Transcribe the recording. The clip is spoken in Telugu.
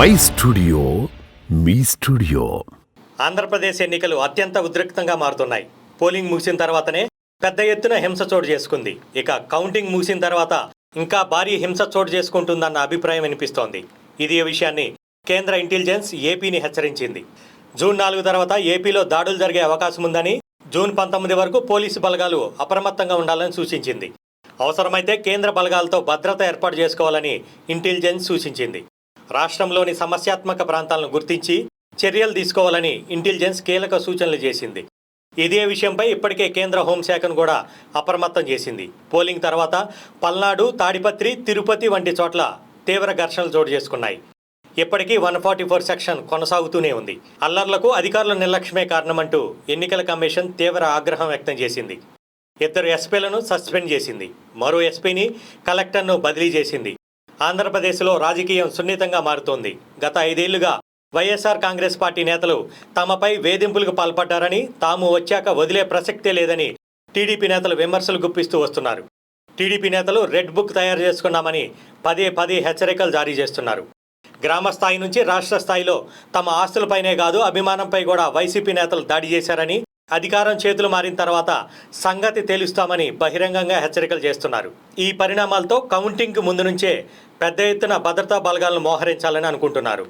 మై స్టూడియో మీ స్టూడియో. ఆంధ్రప్రదేశ్ ఎన్నికలు అత్యంత ఉద్రిక్తంగా మారుతున్నాయి. పోలింగ్ ముగిసిన తర్వాతనే పెద్ద ఎత్తున హింస చోటు చేసుకుంది. ఇక కౌంటింగ్ ముగిసిన తర్వాత ఇంకా భారీ హింస చోటు చేసుకుంటుందన్న అభిప్రాయం వినిపిస్తోంది. ఇది విషయాన్ని కేంద్ర ఇంటెలిజెన్స్ ఏపీని హెచ్చరించింది. జూన్ నాలుగు తర్వాత ఏపీలో దాడులు జరిగే అవకాశం ఉందని జూన్ పంతొమ్మిది వరకు పోలీసు బలగాలు అప్రమత్తంగా ఉండాలని సూచించింది. అవసరమైతే కేంద్ర బలగాలతో భద్రత ఏర్పాటు చేసుకోవాలని ఇంటెలిజెన్స్ సూచించింది. రాష్ట్రంలోని సమస్యాత్మక ప్రాంతాలను గుర్తించి చర్యలు తీసుకోవాలని ఇంటెలిజెన్స్ కీలక సూచనలు చేసింది. ఇదే విషయంపై ఇప్పటికే కేంద్ర హోంశాఖను కూడా అప్రమత్తం చేసింది. పోలింగ్ తర్వాత పల్నాడు తాడిపత్రి తిరుపతి వంటి చోట్ల తీవ్ర ఘర్షణలు చోటు చేసుకున్నాయి. ఇప్పటికీ వన్ ఫార్టీ ఫోర్ సెక్షన్ కొనసాగుతూనే ఉంది. అల్లర్లకు అధికారుల నిర్లక్ష్యమే కారణమంటూ ఎన్నికల కమిషన్ తీవ్ర ఆగ్రహం వ్యక్తం చేసింది. ఇద్దరు ఎస్పీలను సస్పెండ్ చేసింది. మరో ఎస్పీని కలెక్టర్ను బదిలీ చేసింది. ఆంధ్రప్రదేశ్లో రాజకీయం సున్నితంగా మారుతోంది. గత ఐదేళ్ళుగా వైఎస్ఆర్ కాంగ్రెస్ పార్టీ నేతలు తమపై వేధింపులకు పాల్పడ్డారని తాము వచ్చాక వదిలే ప్రసక్తే లేదని టీడీపీ నేతలు విమర్శలు గుప్పిస్తూ వస్తున్నారు. టీడీపీ నేతలు రెడ్ బుక్ తయారు చేసుకున్నామని పదే పదే హెచ్చరికలు జారీ చేస్తున్నారు. గ్రామ స్థాయి నుంచి రాష్ట్ర స్థాయిలో తమ ఆస్తులపైనే కాదు అభిమానంపై కూడా వైసీపీ నేతలు దాడి చేశారని అధికారం చేతులు మారిన తర్వాత సంగతి తేలుస్తామని బహిరంగంగా హెచ్చరికలు చేస్తున్నారు. ఈ పరిణామాలతో కౌంటింగ్కు ముందు నుంచే పెద్ద ఎత్తున భద్రతా బలగాలను మోహరించాలని అనుకుంటున్నారు.